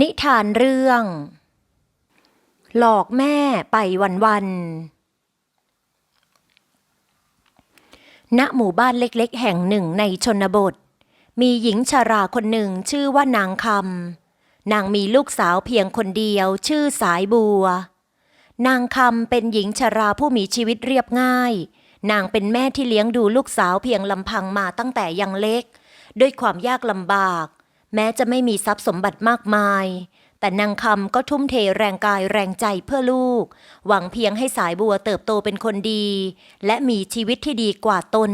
นิทานเรื่อง หลอกแม่ไปวันๆณหมู่บ้านเล็กๆ แห่งหนึ่งในชนบท มีหญิงชาราคนหนึ่งชื่อว่านางคำนางมีลูกสาวเพียงคนเดียวชื่อสายบัว นางคำเป็นหญิงชาราผู้มีชีวิตเรียบง่าย นางเป็นแม่ที่เลี้ยงดูลูกสาวเพียงลำพังมาตั้งแต่ยังเล็ก ด้วยความยากลำบาก แม้จะไม่มีทรัพย์สมบัติมากมาย แต่นางคำก็ทุ่มเทแรงกายแรงใจเพื่อลูก หวังเพียงให้สายบัวเติบโตเป็นคนดี และมีชีวิตที่ดีกว่าตน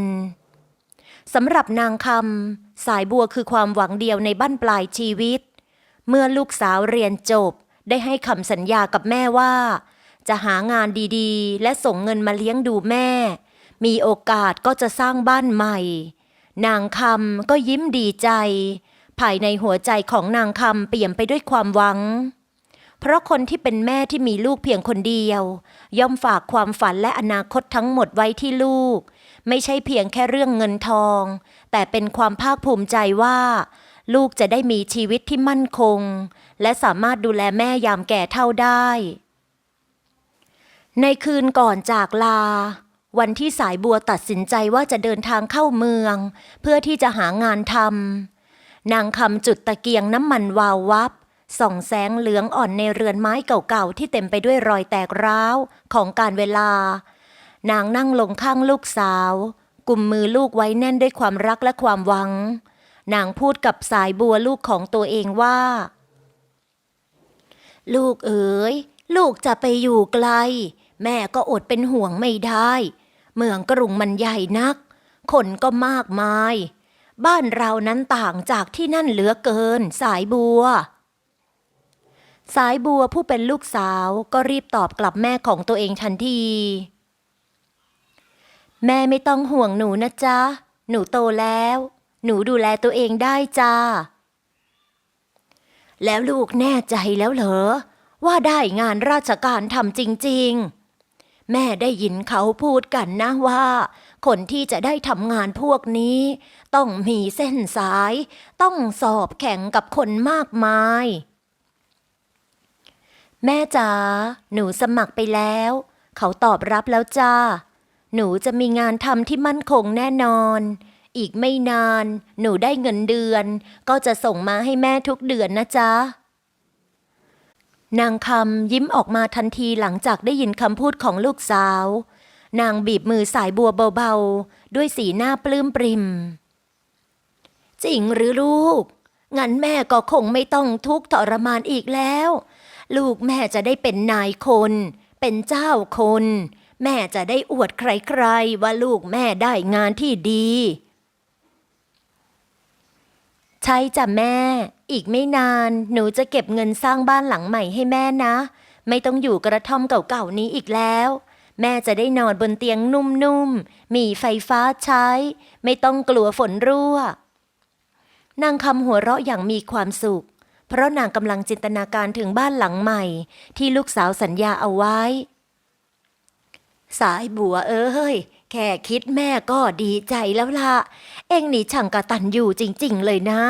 สำหรับนางคำสายบัวคือความหวังเดียวในบั้นปลายชีวิต เมื่อลูกสาวเรียนจบ ได้ให้คำสัญญากับแม่ว่า จะหางานดีๆ และส่งเงินมาเลี้ยงดูแม่ มีโอกาสก็จะสร้างบ้านใหม่ นางคำก็ยิ้มดีใจ ภายในหัวใจของนางคำเปี่ยมไปด้วยความหวัง เพราะคนที่เป็นแม่ที่มีลูกเพียงคนเดียว ย่อมฝากความฝันและอนาคตทั้งหมดไว้ที่ลูก ไม่ใช่เพียงแค่เรื่องเงินทอง แต่เป็นความภาคภูมิใจว่า ลูกจะได้มีชีวิตที่มั่นคง และสามารถดูแลแม่ยามแก่เท่าได้ ในคืนก่อนจากลาวันที่สายบัวตัดสินใจว่าจะเดินทางเข้าเมือง เพื่อที่จะหางานทำ นางคำจุดตะเกียงน้ำมันวาววับ ส่องแสงเหลืองอ่อนในเรือนไม้เก่าๆ ที่เต็มไปด้วยรอยแตกร้าวของการเวลา นางนั่งลงข้างลูกสาว กุมมือลูกไว้แน่นด้วยความรักและความหวัง นางพูดกับสายบัวลูกของตัวเองว่า ลูกเอ๋ย ลูกจะไปอยู่ไกล แม่ก็อดเป็นห่วงไม่ได้ เมืองกรุงมันใหญ่นัก คนก็มากมาย บ้านเรานั้นต่างจากที่นั่นเหลือเกิน สายบัว สายบัวผู้เป็นลูกสาวก็รีบตอบกลับแม่ของตัวเองทันที แม่ไม่ต้องห่วงหนูนะจ๊ะ หนูโตแล้ว หนูดูแลตัวเองได้จ้า แล้วลูกแน่ใจแล้วเหรอ ว่าได้งานราชการทำจริง ๆ แม่ได้ยินเขาพูดกันนะว่า คนที่จะได้ทำงานพวกนี้ ต้องมีเส้นสาย ต้องสอบแข่งกับคนมากมาย แม่จ๋าหนูสมัครไปแล้ว เขาตอบรับแล้วจ้า หนูจะมีงานทำที่มั่นคงแน่นอน อีกไม่นาน หนูได้เงินเดือน ก็จะส่งมาให้แม่ทุกเดือนนะจ๊ะนางคำยิ้มออกมาทันทีหลังจากได้ยินคำพูดของลูกสาว นางบีบมือสายบัวเบาๆ ด้วยสีหน้าปลื้มปริม จริงหรือลูก งั้นแม่ก็คงไม่ต้องทุกข์ทรมานอีกแล้ว ลูกแม่จะได้เป็นนายคน เป็นเจ้าคน แม่จะได้อวดใครๆ ว่าลูกแม่ได้งานที่ดี ใช่จ้ะแม่ อีกไม่นานหนูจะเก็บเงินสร้างบ้านหลังใหม่ให้แม่นะ ไม่ต้องอยู่กระท่อมเก่าๆนี้อีกแล้ว แม่จะได้นอนบนเตียงนุ่มๆ มีไฟฟ้าใช้ ไม่ต้องกลัวฝนรั่ว นางคำหัวเราะอย่างมีความสุข เพราะนางกำลังจินตนาการถึงบ้านหลังใหม่ ที่ลูกสาวสัญญาเอาไว้ สายบัวเอ้ย แค่คิดแม่ก็ดีใจแล้วล่ะเอ็งนี่ช่างกระตันอยู่จริงๆ เลยนะ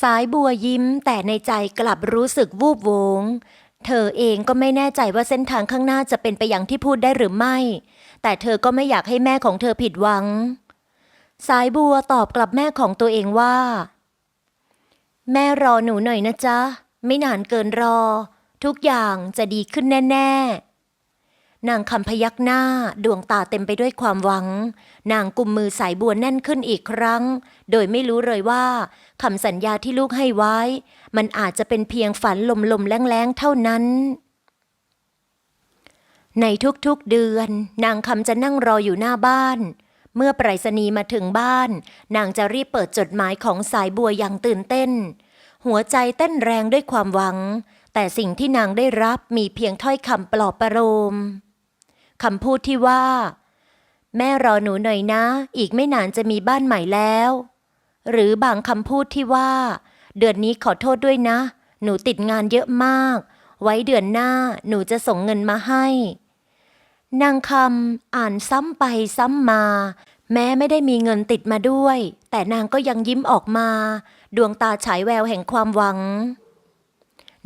สายบัวยิ้มแต่ในใจกลับรู้สึกวูบโวง เธอเองก็ไม่แน่ใจว่าเส้นทางข้างหน้าจะเป็นไปอย่างที่พูดได้หรือไม่ แต่เธอก็ไม่อยากให้แม่ของเธอผิดหวัง สายบัวตอบกลับแม่ของตัวเองว่า แม่รอหนูหน่อยนะจ๊ะ ไม่นานเกินรอ ทุกอย่างจะดีขึ้นแน่ ๆ นางคำพยักหน้าดวงตาเต็มไปด้วยความหวัง นางกุมมือสายบัวแน่นขึ้นอีกครั้ง โดยไม่รู้เลยว่าคำสัญญาที่ลูกให้ไว้ มันอาจจะเป็นเพียงฝันลมๆแรงๆเท่านั้น ในทุกๆเดือน นางคำจะนั่งรออยู่หน้าบ้าน เมื่อไปรษณีย์มาถึงบ้าน นางจะรีบเปิดจดหมายของสายบัวอย่างตื่นเต้น หัวใจเต้นแรงด้วยความหวังแต่สิ่งที่นางได้รับมีเพียงถ้อยคำปลอบประโลม คำพูดที่ว่า แม่รอหนูหน่อยนะ อีกไม่นานจะมีบ้านใหม่แล้ว หรือบางคำพูดที่ว่า เดือนนี้ขอโทษด้วยนะ หนูติดงานเยอะมาก ไว้เดือนหน้าหนูจะส่งเงินมาให้ นางคำอ่านซ้ำไปซ้ำมา แม้ไม่ได้มีเงินติดมาด้วย แต่นางก็ยังยิ้มออกมา ดวงตาฉายแววแห่งความหวัง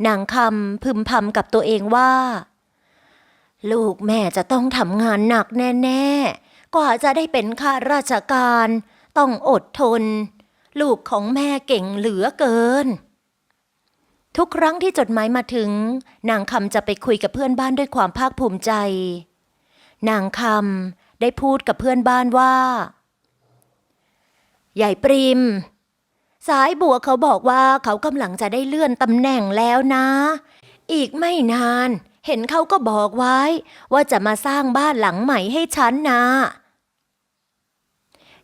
นางคำพึมพำกับตัวเองว่า ลูกแม่จะต้องทำงานหนักแน่ๆ กว่าจะได้เป็นข้าราชการ ต้องอดทน ลูกของแม่เก่งเหลือเกิน ทุกครั้งที่จดหมายมาถึง นางคำจะไปคุยกับเพื่อนบ้านด้วยความภาคภูมิใจ นางคำได้พูดกับเพื่อนบ้านว่า ใหญ่ปริม สายบัวเขาบอกว่าเขากำลังจะได้เลื่อนตำแหน่งแล้วนะ อีกไม่นานเเห็นเขาก็บอกไว้ ว่าจะมาสร้างบ้านหลังใหม่ให้ฉันนะ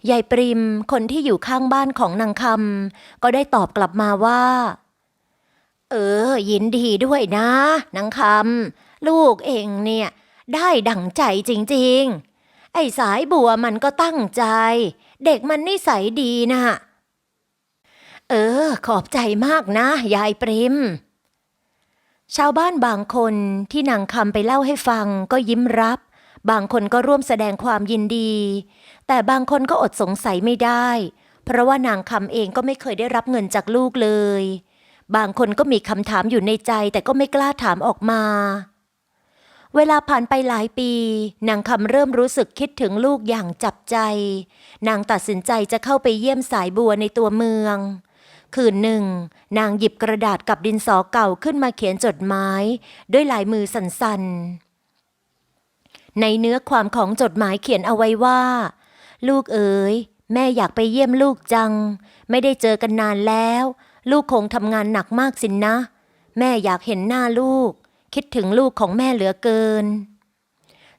ยายปริมคนที่อยู่ข้างบ้านของนางคำก็ได้ตอบกลับมาว่า เออ ยินดีด้วยนะนางคำลูกเองเนี่ย ได้ดั่งใจจริง ๆ ไอ้สายบัวมันก็ตั้งใจ เด็กมันนิสัยดีนะเออ ขอบใจมากนะ ยายปริม ชาวบ้านบางคนที่นางคำไปเล่าให้ฟังก็ยิ้มรับ บางคนก็ร่วมแสดงความยินดี แต่บางคนก็อดสงสัยไม่ได้ เพราะว่านางคำเองก็ไม่เคยได้รับเงินจากลูกเลย บางคนก็มีคำถามอยู่ในใจแต่ก็ไม่กล้าถามออกมา เวลาผ่านไปหลายปี นางคำเริ่มรู้สึกคิดถึงลูกอย่างจับใจ นางตัดสินใจจะเข้าไปเยี่ยมสายบัวในตัวเมือง คืนหนึ่ง นางหยิบกระดาษกับดินสอเก่าขึ้นมาเขียนจดหมาย ด้วยลายมือสั่นๆ ในเนื้อความของจดหมายเขียนเอาไว้ว่า ลูกเอ๋ย แม่อยากไปเยี่ยมลูกจัง ไม่ได้เจอกันนานแล้ว ลูกคงทำงานหนักมากสินนะ แม่อยากเห็นหน้าลูก คิดถึงลูกของแม่เหลือเกิน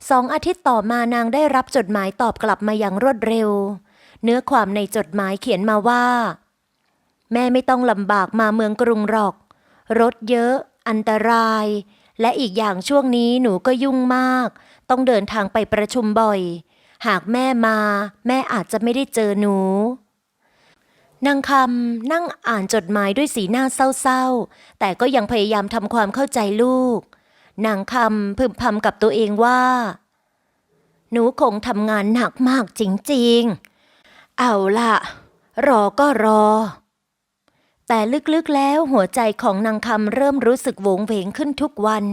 สองอาทิตย์ต่อมานางได้รับจดหมายตอบกลับมาอย่างรวดเร็ว เนื้อความในจดหมายเขียนมาว่า แม่ไม่ต้องลำบากมาเมืองกรุงหรอก รถเยอะ อันตราย และอีกอย่างช่วงนี้หนูก็ยุ่งมาก ต้องเดินทางไปประชุมบ่อย หากแม่มา แม่อาจจะไม่ได้เจอหนูนางคำนั่งอ่านจดหมายด้วยสีหน้าเศร้าๆ แต่ก็ยังพยายามทำความเข้าใจลูก นางคำพึมพำกับตัวเองว่า หนูคงทำงานหนักมากจริงๆ เอาล่ะรอก็รอ แต่ลึกๆแล้วหัวใจของนางคำเริ่มรู้สึกโหวงเหวงขึ้นทุกวัน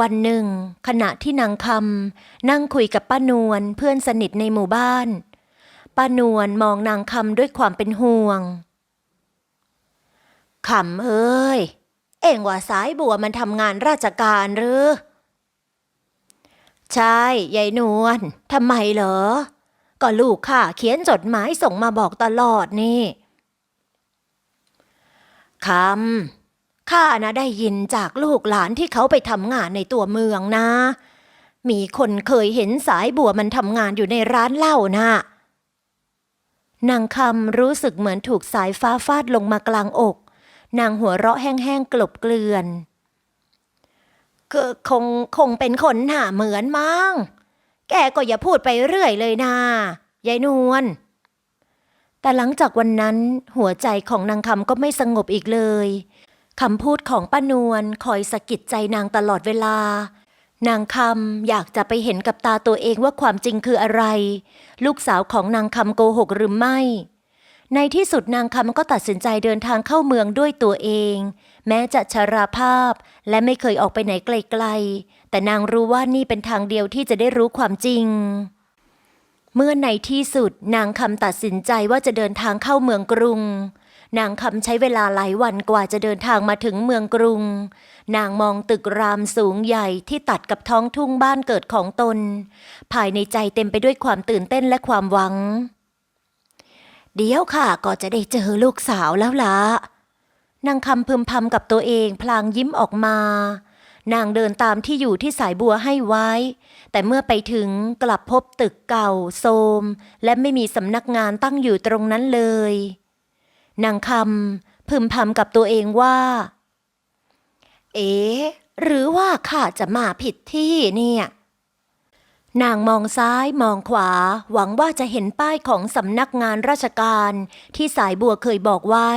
วันหนึ่ง ขณะที่นางคำนั่งคุยกับป้านวลเพื่อนสนิทในหมู่บ้าน ป้านวลมองนางคำด้วยความเป็นห่วงคำเอ้ย เอ็งว่าสายบัวมันทำงานราชการหรือ ใช่ยายนวลทำไมเหรอ ก็ลูกข้าเขียนจดหมายส่งมาบอกตลอดนี่ คำข้านะได้ยินจากลูกหลานที่เขาไปทำงานในตัวเมืองนะ มีคนเคยเห็นสายบัวมันทำงานอยู่ในร้านเหล้านะนางคำรู้สึกเหมือนถูกสายฟ้าฟาดลงมากลางอก นางหัวเราะแห้งๆกลบเกลื่อนก็คงคงเป็นคนหน้าเหมือนมั้ง แกก็อย่าพูดไปเรื่อยเลยนะยายนวล แต่หลังจากวันนั้นหัวใจของนางคำก็ไม่สงบอีกเลยคำพูดของป้านวลคอยสะกิดใจนางตลอดเวลา นางคำอยากจะไปเห็นกับตาตัวเองว่าความจริงคืออะไร ลูกสาวของนางคำโกหกหรือไม่ ในที่สุดนางคำก็ตัดสินใจเดินทางเข้าเมืองด้วยตัวเอง แม้จะชราภาพและไม่เคยออกไปไหนไกลๆ แต่นางรู้ว่านี่เป็นทางเดียวที่จะได้รู้ความจริง เมื่อในที่สุดนางคำตัดสินใจว่าจะเดินทางเข้าเมืองกรุง นางคำใช้เวลาหลายวันกว่าจะเดินทางมาถึงเมืองกรุง นางมองตึกรามสูงใหญ่ที่ตัดกับท้องทุ่งบ้านเกิดของตน ภายในใจเต็มไปด้วยความตื่นเต้นและความหวัง เดี๋ยวค่ะก็จะได้เจอลูกสาวแล้วล่ะนางคำพึมพำกับตัวเองพลางยิ้มออกมา นางเดินตามที่อยู่ที่สายบัวให้ไว้ แต่เมื่อไปถึงกลับพบตึกเก่าโทรมและไม่มีสำนักงานตั้งอยู่ตรงนั้นเลย นางคำพึมพำกับตัวเองว่า เอ๊ะหรือว่าข้าจะมาผิดที่เนี่ย นางมองซ้ายมองขวา หวังว่าจะเห็นป้ายของสำนักงานราชการที่สายบัวเคยบอกไว้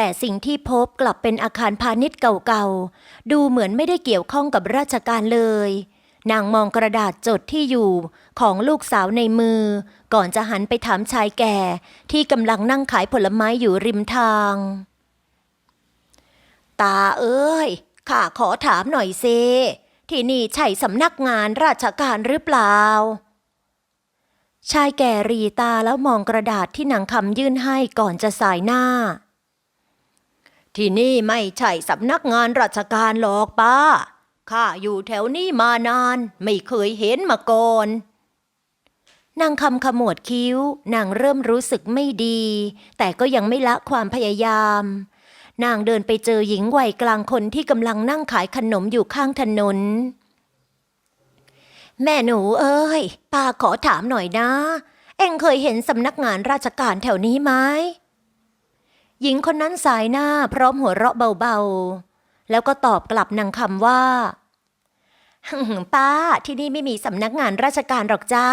แต่สิ่งที่พบกลับเป็นอาคารพาณิชย์เก่าๆ ดูเหมือนไม่ได้เกี่ยวข้องกับราชการเลย นางมองกระดาษจดที่อยู่ของลูกสาวในมือ ก่อนจะหันไปถามชายแก่ ที่กำลังนั่งขายผลไม้อยู่ริมทาง ตาเอ้ย ข้าขอถามหน่อยเซที่นี่ใช่สำนักงานราชการหรือเปล่า ชายแก่รีตาแล้วมองกระดาษที่นางคำยื่นให้ก่อนจะสายหน้า ที่นี่ไม่ใช่สำนักงานราชการหรอกป้า ข้าอยู่แถวนี้มานาน ไม่เคยเห็นมาก่อน นางคำขมวดคิ้ว นางเริ่มรู้สึกไม่ดี แต่ก็ยังไม่ละความพยายาม นางเดินไปเจอหญิงวัยกลางคนที่กำลังนั่งขายขนมอยู่ข้างถนน แม่หนูเอ้ยป้าขอถามหน่อยนะ เอ็งเคยเห็นสำนักงานราชการแถวนี้ไหม หญิงคนนั้นสายหน้าพร้อมหัวเราะเบาๆ แล้วก็ตอบกลับนางคำว่าป้าที่นี่ไม่มีสำนักงานราชการหรอกจ้า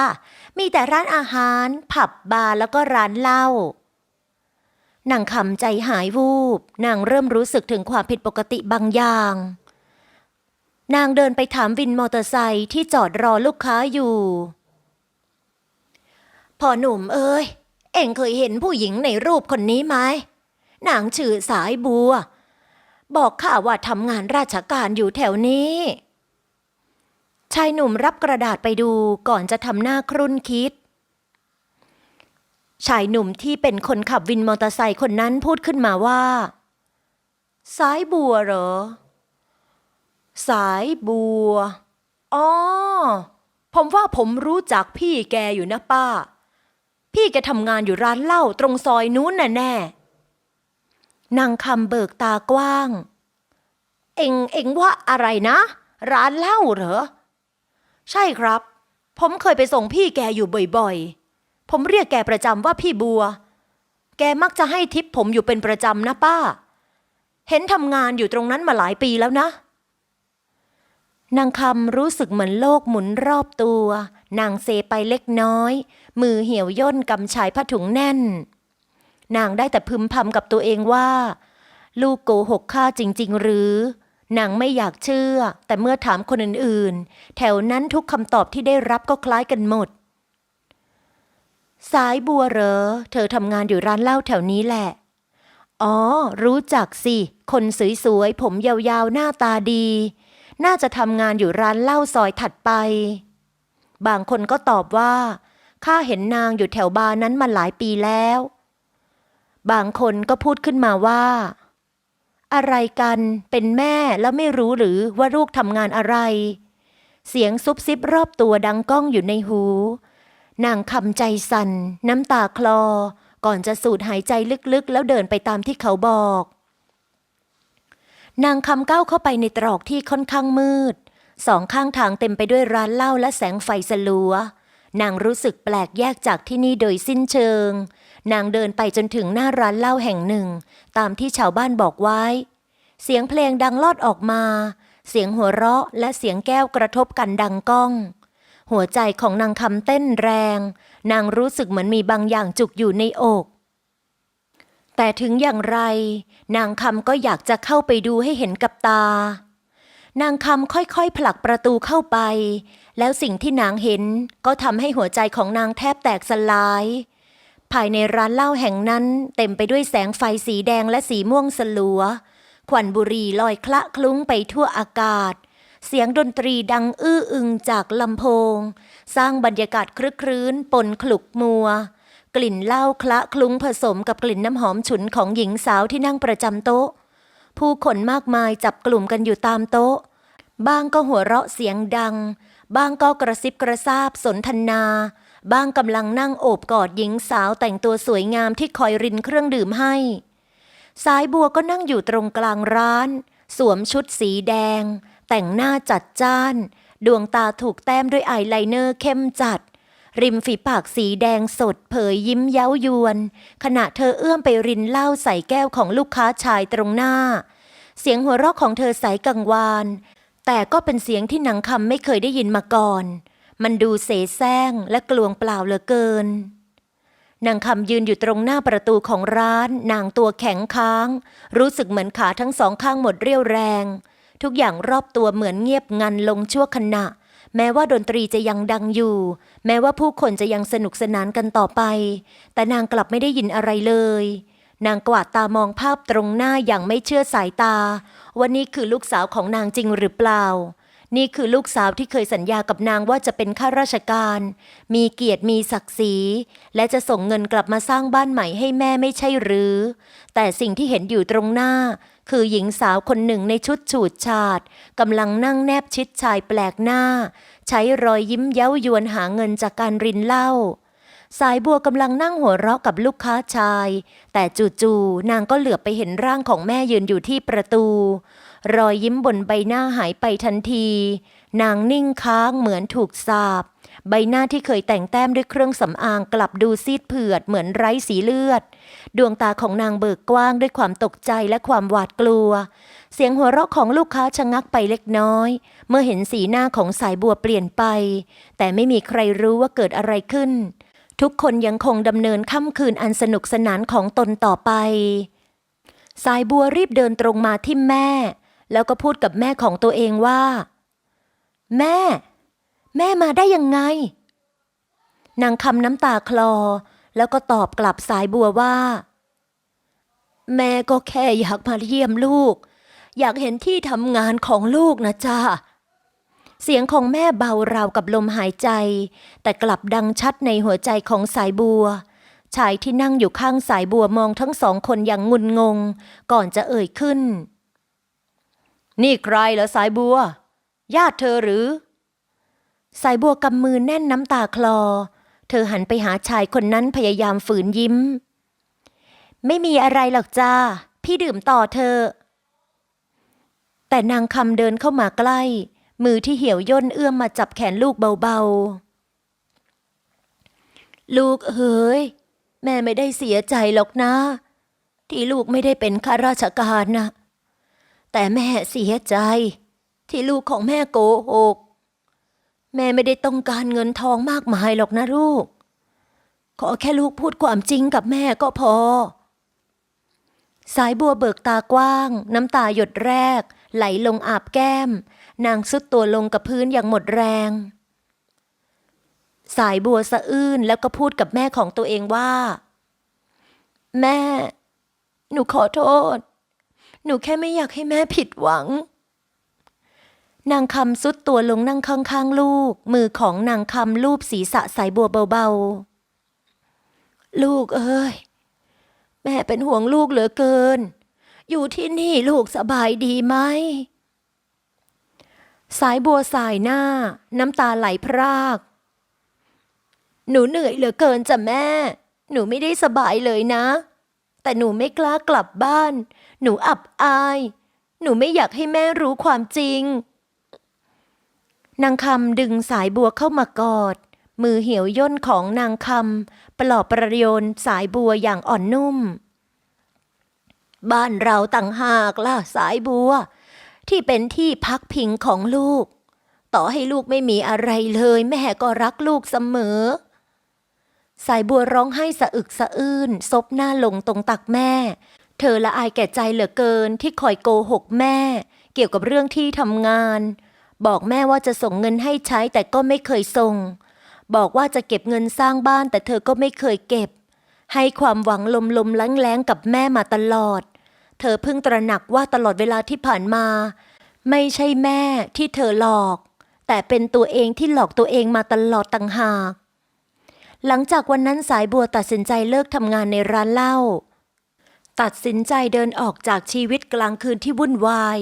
มีแต่ร้านอาหาร ผับบาร์แล้วก็ร้านเหล้านางคำใจหายวูบ นางเริ่มรู้สึกถึงความผิดปกติบางอย่าง นางเดินไปถามวินมอเตอร์ไซค์ที่จอดรอลูกค้าอยู่พ่อหนุ่มเอ้ย เอ็งเคยเห็นผู้หญิงในรูปคนนี้ไหม นางชื่อสายบัว บอกข้าว่าทำงานราชการอยู่แถวนี้ ชายหนุ่มรับกระดาษไปดูก่อนจะทำหน้าครุ่นคิด ชายหนุ่มที่เป็นคนขับวินมอเตอร์ไซค์คนนั้นพูดขึ้นมาว่า สายบัวเหรอ สายบัวอ๋อผมว่าผมรู้จักพี่แกอยู่นะป้า พี่แกทำงานอยู่ร้านเหล้าตรงซอยนู้นน่ะแน่ นางคำเบิกตากว้าง เอ็งเอ็งว่าอะไรนะ ร้านเหล้าเหรอ ใช่ครับ ผมเคยไปส่งพี่แกอยู่บ่อยๆ ผมเรียกแกประจำว่าพี่บัว แกมักจะให้ทิปผมอยู่เป็นประจำนะป้า เห็นทำงานอยู่ตรงนั้นมาหลายปีแล้วนะนางคำรู้สึกเหมือนโลกหมุนรอบตัว นางเซไปเล็กน้อย มือเหี่ยวย่นกำชายผ้าถุงแน่น นางได้แต่พึมพำกับตัวเองว่า ลูกโกหกข้าจริง ๆ หรือนางไม่อยากเชื่อ แต่เมื่อถามคนอื่นๆ แถวนั้นทุกคำตอบที่ได้รับก็คล้ายกันหมด สายบัวเหรอ เธอทำงานอยู่ร้านเหล้าแถวนี้แหละ อ๋อ รู้จักสิ คนสวยๆ ผมยาวๆ หน้าตาดี น่าจะทำงานอยู่ร้านเหล้าซอยถัดไป บางคนก็ตอบว่าข้าเห็นนางอยู่แถวบาร์นั้นมาหลายปีแล้ว บางคนก็พูดขึ้นมาว่า อะไรกันเป็นแม่แล้วไม่รู้หรือว่าลูกทำงานอะไร เสียงซุบซิบรอบตัวดังก้องอยู่ในหู นางคำใจสั่นน้ำตาคลอ ก่อนจะสูดหายใจลึกๆ แล้วเดินไปตามที่เขาบอก นางคำก้าวเข้าไปในตรอกที่ค่อนข้างมืด สองข้างทางเต็มไปด้วยร้านเหล้าและแสงไฟสลัว นางรู้สึกแปลกแยกจากที่นี่โดยสิ้นเชิง นางเดินไปจนถึงหน้าร้านเหล้าแห่งหนึ่ง ตามที่ชาวบ้านบอกไว้ เสียงเพลงดังลอดออกมา เสียงหัวเราะและเสียงแก้วกระทบกันดังก้อง หัวใจของนางคำเต้นแรง นางรู้สึกเหมือนมีบางอย่างจุกอยู่ในอก แต่ถึงอย่างไร นางคำก็อยากจะเข้าไปดูให้เห็นกับตา นางคำค่อยๆผลักประตูเข้าไป แล้วสิ่งที่นางเห็นก็ทำให้หัวใจของนางแทบแตกสลาย ภายในร้านเหล้าแห่งนั้นเต็มไปด้วยแสงไฟสีแดงและสีม่วงสลัวควันบุหรี่ลอยคละคลุ้งไปทั่วอากาศ เสียงดนตรีดังอื้ออึงจากลำโพง สร้างบรรยากาศครึกครื้นปนขลุกมัว กลิ่นเหล้าคละคลุ้งผสมกับกลิ่นน้ำหอมฉุนของหญิงสาวที่นั่งประจำโต๊ะ ผู้คนมากมายจับกลุ่มกันอยู่ตามโต๊ะ บางก็หัวเราะเสียงดัง บางก็กระซิบกระซาบสนทนา บางกำลังนั่งโอบกอดหญิงสาวแต่งตัวสวยงามที่คอยรินเครื่องดื่มให้ สายบัวก็นั่งอยู่ตรงกลางร้าน สวมชุดสีแดง แต่งหน้าจัดจ้าน ดวงตาถูกแต้มด้วยอายไลเนอร์เข้มจัด ริมฝีปากสีแดงสดเผยยิ้มเย้ายวน ขณะเธอเอื้อมไปรินเหล้าใส่แก้วของลูกค้าชายตรงหน้า เสียงหัวเราะของเธอใสกังวาน แต่ก็เป็นเสียงที่นางคำไม่เคยได้ยินมาก่อน มันดูเสแสร้งและกลวงเปล่าเหลือเกินนางคำยืนอยู่ตรงหน้าประตูของร้าน นางตัวแข็งค้าง รู้สึกเหมือนขาทั้งสองข้างหมดเรี่ยวแรง ทุกอย่างรอบตัวเหมือนเงียบงันลงชั่วขณะ แม้ว่าดนตรีจะยังดังอยู่ แม้ว่าผู้คนจะยังสนุกสนานกันต่อไป แต่นางกลับไม่ได้ยินอะไรเลย นางกวาดตามองภาพตรงหน้าอย่างไม่เชื่อสายตา ว่านี่คือลูกสาวของนางจริงหรือเปล่า นี่คือลูกสาวที่เคยสัญญากับนางว่าจะเป็นข้าราชการ มีเกียรติมีศักดิ์ศรี และจะส่งเงินกลับมาสร้างบ้านใหม่ให้แม่ไม่ใช่หรือ แต่สิ่งที่เห็นอยู่ตรงหน้า คือหญิงสาวคนหนึ่งในชุดฉูดฉาดกำลังนั่งแนบชิดชายแปลกหน้า ใช้รอยยิ้มเย้ายวนหาเงินจากการรินเหล้าสายบัวกำลังนั่งหัวเราะกับลูกค้าชาย แต่จู่ๆนางก็เหลือบไปเห็นร่างของแม่ยืนอยู่ที่ประตู รอยยิ้มบนใบหน้าหายไปทันที นางนิ่งค้างเหมือนถูกสาบ ใบหน้าที่เคยแต่งแต้มด้วยเครื่องสำอางกลับดูซีดเผือดเหมือนไร้สีเลือด ดวงตาของนางเบิกกว้างด้วยความตกใจและความหวาดกลัว เสียงหัวเราะของลูกค้าชะงักไปเล็กน้อย เมื่อเห็นสีหน้าของสายบัวเปลี่ยนไป แต่ไม่มีใครรู้ว่าเกิดอะไรขึ้น ทุกคนยังคงดำเนินค่ำคืนอันสนุกสนานของตนต่อไป สายบัวรีบเดินตรงมาที่แม่ แล้วก็พูดกับแม่ของตัวเองว่า แม่ แม่มาได้ยังไงนางคำน้ำตาคลอ แล้วก็ตอบกลับสายบัวว่า แม่ก็แค่อยากมาเยี่ยมลูก อยากเห็นที่ทำงานของลูกนะจ้าเสียงของแม่เบาราวกับลมหายใจ แต่กลับดังชัดในหัวใจของสายบัว ชายที่นั่งอยู่ข้างสายบัวมองทั้งสองคนอย่างงุนงง ก่อนจะเอ่ยขึ้น นี่ใครเหรอสายบัว ญาติเธอหรือ สายบัวกำมือแน่นน้ำตาคลอ เธอหันไปหาชายคนนั้นพยายามฝืนยิ้ม ไม่มีอะไรหรอกจ้า พี่ดื่มต่อเธอ แต่นางคำเดินเข้ามาใกล้ มือที่เหี่ยวย่นเอื้อมมาจับแขนลูกเบาๆ ลูกเอ๋ยแม่ไม่ได้เสียใจหรอกนะ ที่ลูกไม่ได้เป็นข้าราชการนะแต่แม่เสียใจ ที่ลูกของแม่โกหก แม่ไม่ได้ต้องการเงินทองมากมายหรอกนะลูก ขอแค่ลูกพูดความจริงกับแม่ก็พอ สายบัวเบิกตากว้าง น้ำตาหยดแรก ไหลลงอาบแก้ม นางสุดตัวลงกับพื้นอย่างหมดแรง สายบัวสะอื้นแล้วก็พูดกับแม่ของตัวเองว่า แม่ หนูขอโทษ หนูแค่ไม่อยากให้แม่ผิดหวัง นางคำสุดตัวลงนั่งข้างๆลูก มือของนางคำลูบศีรษะสายบัวเบาๆ ลูกเอ้ย แม่เป็นห่วงลูกเหลือเกิน อยู่ที่นี่ลูกสบายดีไหม สายบัวสายหน้า น้ำตาไหลพราก หนูเหนื่อยเหลือเกินจ้ะแม่ หนูไม่ได้สบายเลยนะ แต่หนูไม่กล้ากลับบ้าน หนูอับอาย หนูไม่อยากให้แม่รู้ความจริง นางคำดึงสายบัวเข้ามากอด มือเหี่ยวย่นของนางคำปลอบประโยนสายบัวอย่างอ่อนนุ่ม บ้านเราต่างหากล่ะสายบัว ที่เป็นที่พักพิงของลูก ต่อให้ลูกไม่มีอะไรเลย แม่ก็รักลูกเสมอ สายบัวร้องไห้สะอึกสะอื้นซบหน้าลงตรงตักแม่ เธอละอายแก่ใจเหลือเกินที่คอยโกหกแม่ เกี่ยวกับเรื่องที่ทำงาน บอกแม่ว่าจะส่งเงินให้ใช้แต่ก็ไม่เคยส่ง บอกว่าจะเก็บเงินสร้างบ้านแต่เธอก็ไม่เคยเก็บ ให้ความหวังลมลมๆแล้งๆกับแม่มาตลอด เธอเพิ่งตระหนักว่าตลอดเวลาที่ผ่านมา ไม่ใช่แม่ที่เธอหลอก แต่เป็นตัวเองที่หลอกตัวเองมาตลอดต่างหาก หลังจากวันนั้นสายบัวตัดสินใจเลิกทำงานในร้านเหล้าตัดสินใจเดินออกจากชีวิตกลางคืนที่วุ่นวาย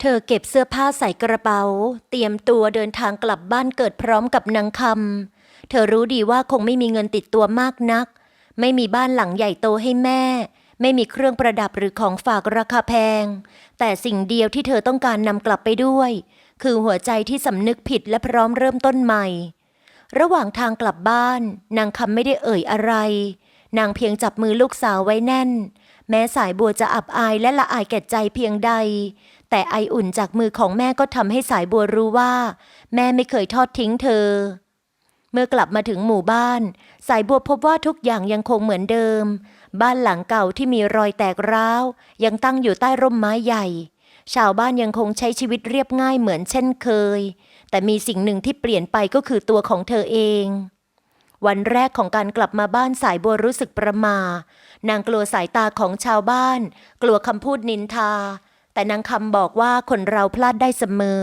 เธอเก็บเสื้อผ้าใส่กระเป๋า เตรียมตัวเดินทางกลับบ้านเกิดพร้อมกับนางคำ เธอรู้ดีว่าคงไม่มีเงินติดตัวมากนัก ไม่มีบ้านหลังใหญ่โตให้แม่ ไม่มีเครื่องประดับหรือของฝากราคาแพง แต่สิ่งเดียวที่เธอต้องการนำกลับไปด้วย คือหัวใจที่สำนึกผิดและพร้อมเริ่มต้นใหม่ ระหว่างทางกลับบ้าน นางคำไม่ได้เอ่ยอะไร นางเพียงจับมือลูกสาวไว้แน่น แม้สายบัวจะอับอายและละอายแก่ใจเพียงใด แต่ไออุ่นจากมือของแม่ก็ทำให้สายบัวรู้ว่า แม่ไม่เคยทอดทิ้งเธอ เมื่อกลับมาถึงหมู่บ้าน สายบัวพบว่าทุกอย่างยังคงเหมือนเดิม บ้านหลังเก่าที่มีรอยแตกร้าว ยังตั้งอยู่ใต้ร่มไม้ใหญ่ ชาวบ้านยังคงใช้ชีวิตเรียบง่ายเหมือนเช่นเคย แต่มีสิ่งหนึ่งที่เปลี่ยนไปก็คือตัวของเธอเองวันแรกของการกลับมาบ้านสายบัวรู้สึกประหมา นางกลัวสายตาของชาวบ้าน กลัวคำพูดนินทา แต่นางคำบอกว่าคนเราพลาดได้เสมอ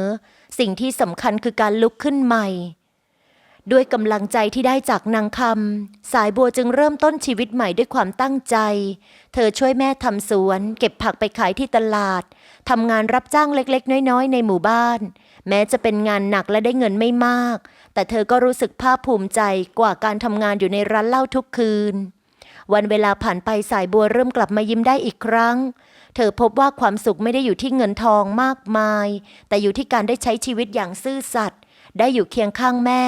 สิ่งที่สำคัญคือการลุกขึ้นใหม่ ด้วยกำลังใจที่ได้จากนางคำสายบัวจึงเริ่มต้นชีวิตใหม่ด้วยความตั้งใจ เธอช่วยแม่ทำสวน เก็บผักไปขายที่ตลาดทำงานรับจ้างเล็กๆ น้อยๆ ในหมู่บ้าน แม้จะเป็นงานหนักและได้เงินไม่มาก แต่เธอก็รู้สึกภาคภูมิใจกว่าการทำงานอยู่ในร้านเหล้าทุกคืน วันเวลาผ่านไปสายบัวเริ่มกลับมายิ้มได้อีกครั้ง เธอพบว่าความสุขไม่ได้อยู่ที่เงินทองมากมาย แต่อยู่ที่การได้ใช้ชีวิตอย่างซื่อสัตย์ได้อยู่เคียงข้างแม่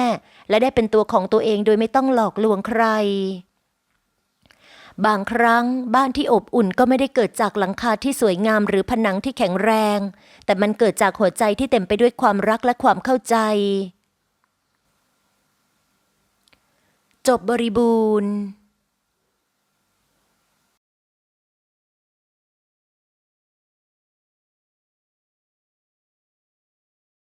และได้เป็นตัวของตัวเองโดยไม่ต้องหลอกลวงใคร บางครั้งบ้านที่อบอุ่นก็ไม่ได้เกิดจากหลังคาที่สวยงามหรือผนังที่แข็งแรง แต่มันเกิดจากหัวใจที่เต็มไปด้วยความรักและความเข้าใจ จบบริบูรณ์